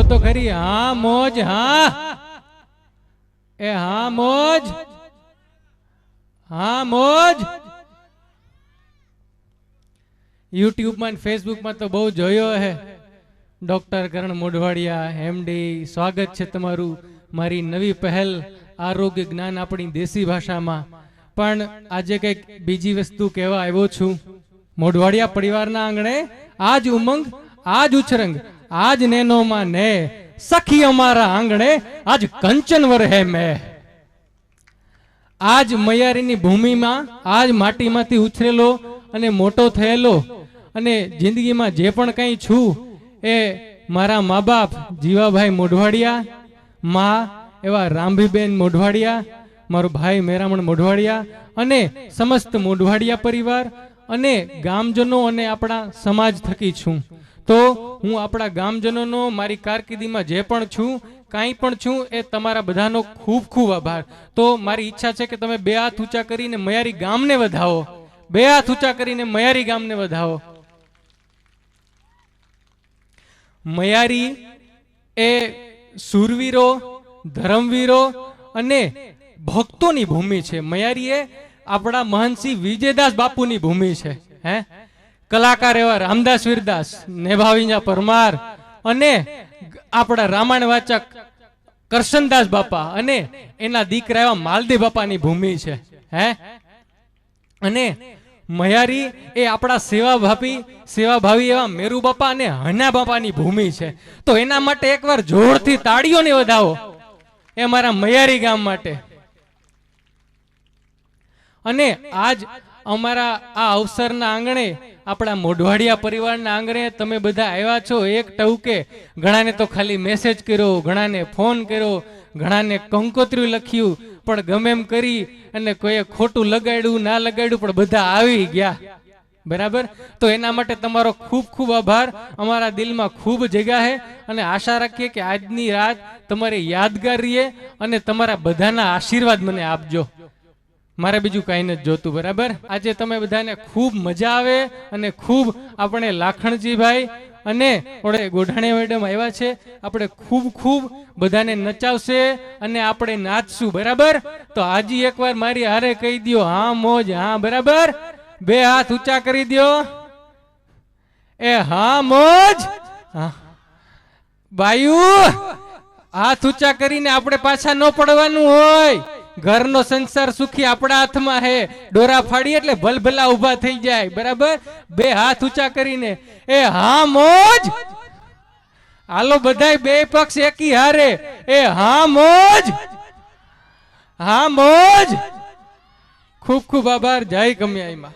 બોલો તો ખરી, હા, મોજ, હા. એ, હા, મોજ. હા, મોજ. યુટ્યુબમાં ફેસબુકમાં તો બહુ જોયો હે. ડોક્ટર કરણ મોઢવાડિયા એમડી સ્વાગત છે તમારું મારી નવી પહેલ, આરોગ્ય જ્ઞાન આપણી દેશી ભાષામાં. પણ આજે કંઈક બીજી વસ્તુ કહેવા આવ્યો છું. મોઢવાડિયા પરિવારના આંગણે આજ ઉમંગ, આજ ઉછરંગ આજ નેનોમાં ને, સખી અમારા આંગણે, આજ કંચનવર હે મેં. આજ મૈયારીની ભૂમિમાં, આજ માટીમાંથી ઉછરેલો અને મોટો થયેલો અને જિંદગીમાં જે પણ કંઈ છું, એ મારા મા બાપ જીવાભાઈ મોઢવાડિયા, મા એવા રામભીબેન મોઢવાડિયા, મારો ભાઈ મેરામણ મોઢવાડિયા અને સમસ્ત મોઢવાડિયા પરિવાર અને ગામજનો અને આપણા સમાજ થકી છું. તો હું આપણા ગામજનોનો, મારી કારકિર્દીમાં જે પણ છું, કાંઈ પણ છું, એ તમારા બધાનો ખૂબ ખૂબ આભાર. તો મારી ઈચ્છા છે કે તમે બે હાથ ઊંચા કરીને મયારી ગામને વધાવો. બે હાથ ઊંચા કરીને મયારી ગામને વધાવો. મયારી એ સુરવીરો, ધર્મવીરો અને ભક્તોની ભૂમિ છે. મયારી એ આપણા મહંતસિંહ વિજયદાસ બાપુની ભૂમિ છે. હે? કલાકાર એવા રામદાસ વીરદાસ નેભાવીજા પરમાર અને આપણા રામાયણ વાચક કરશનદાસ બાપા અને એના દીકરા એવા માલદી બાપાની ભૂમિ છે, હે? અને મયારી એ આપણા સેવાભાવી સેવાભાવી એવા મેરુ બાપા અને હના બાપાની ભૂમિ છે. તો એના માટે એકવાર જોરથી તાળીઓને વધાવો, એ મારા મયારી ગામ માટે. અને આજ અમારા આ અવસરના આંગણે આપણા મોઢવાડિયા પરિવારના આંગણે તમે બધા આવ્યા છો એક ટવકે ઘણાને તો ખાલી મેસેજ કર્યો, ઘણાને ફોન કર્યો, ઘણાને કંકોત્રી લખ્યું, પણ ગમે એમ કરી અને કોઈએ ખોટું લગાડ્યું, ના લગાડ્યું, પણ બધા આવી ગયા. બરાબર? તો એના માટે તમારો ખૂબ ખૂબ આભાર. અમારા દિલમાં ખૂબ જગ્યા છે અને આશા રાખીએ કે આજની રાત તમારી યાદગાર રહીએ અને તમારા બધાના આશીર્વાદ મને આપજો. મારે બીજું કાંઈ નથી જોતું, બરાબર? આજે તમે બધાને ખૂબ મજા આવે અને ખૂબ આપણે લાખણજીભાઈ અને ઓળે ગોઢાણી મેડમ આવ્યા છે. આપણે ખૂબ ખૂબ બધાને નચાવશે અને આપણે નાચશું, બરાબર? તો આજે એકવાર મારી હારે કહી દો હા, મોજ, હા, બરાબર? બે હાથ ઊંચા કરી દો એ, હા, મોજ? બાયુ, હાથ ઊંચા કરીને આપણે પાછા ન પડવાનું હોય. ઘરનો સંસાર સુખી આપણા હાથમાં હે. ડોરા ફાડી એટલે ભલભલા ઊભા થઈ જાય. બરાબર? બે હાથ ઊંચા કરીને. એ હા, મોજ? હાલો, બધાય બે પક્ષ એકી હારે. એ હા, મોજ? હા, મોજ? ખૂબ ખૂબ આભાર. જય કમ્યાઈમાં